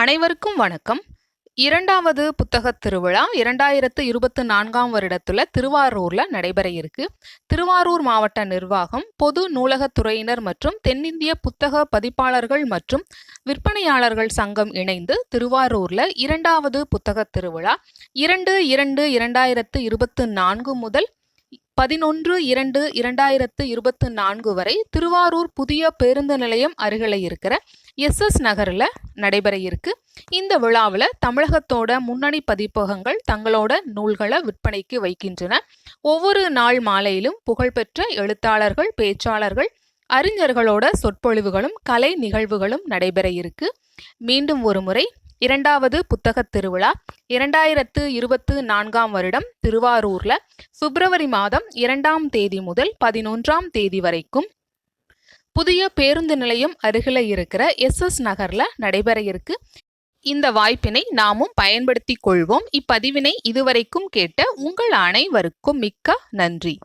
அனைவருக்கும் வணக்கம். இரண்டாவது புத்தக திருவிழா இரண்டாயிரத்து இருபத்து நான்காம் வருடத்துல திருவாரூர்ல நடைபெற இருக்கு. திருவாரூர் மாவட்ட நிர்வாகம் பொது நூலகத்துறையினர் மற்றும் தென்னிந்திய புத்தக பதிப்பாளர்கள் மற்றும் விற்பனையாளர்கள் சங்கம் இணைந்து திருவாரூர்ல இரண்டாவது புத்தக திருவிழா இரண்டு இரண்டு இரண்டாயிரத்து இருபத்து நான்கு முதல் பதினொன்று இரண்டு இரண்டாயிரத்து இருபத்து நான்கு வரை திருவாரூர் புதிய பேருந்து நிலையம் அருகில இருக்கிற எஸ்எஸ் நகரில் நடைபெற இருக்கு. இந்த விழாவில் தமிழகத்தோட முன்னணி பதிப்பகங்கள் தங்களோட நூல்களை விற்பனைக்கு வைக்கின்றன. ஒவ்வொரு நாள் மாலையிலும் புகழ்பெற்ற எழுத்தாளர்கள் பேச்சாளர்கள் அறிஞர்களோட சொற்பொழிவுகளும் கலை நிகழ்வுகளும் நடைபெற இருக்கு. மீண்டும் ஒரு முறை இரண்டாவது புத்தகத் திருவிழா இரண்டாயிரத்து இருபத்து நான்காம் வருடம் திருவாரூர்ல பிப்ரவரி மாதம் இரண்டாம் தேதி முதல் பதினொன்றாம் தேதி வரைக்கும் புதிய பேருந்து நிலையம் அருகில் இருக்கிற எஸ்எஸ் நகரில் நடைபெற இருக்கு. இந்த வாய்ப்பினை நாமும் பயன்படுத்திக் கொள்வோம். இப்பதிவினை இதுவரைக்கும் கேட்ட உங்கள் அனைவருக்கும் மிக்க நன்றி.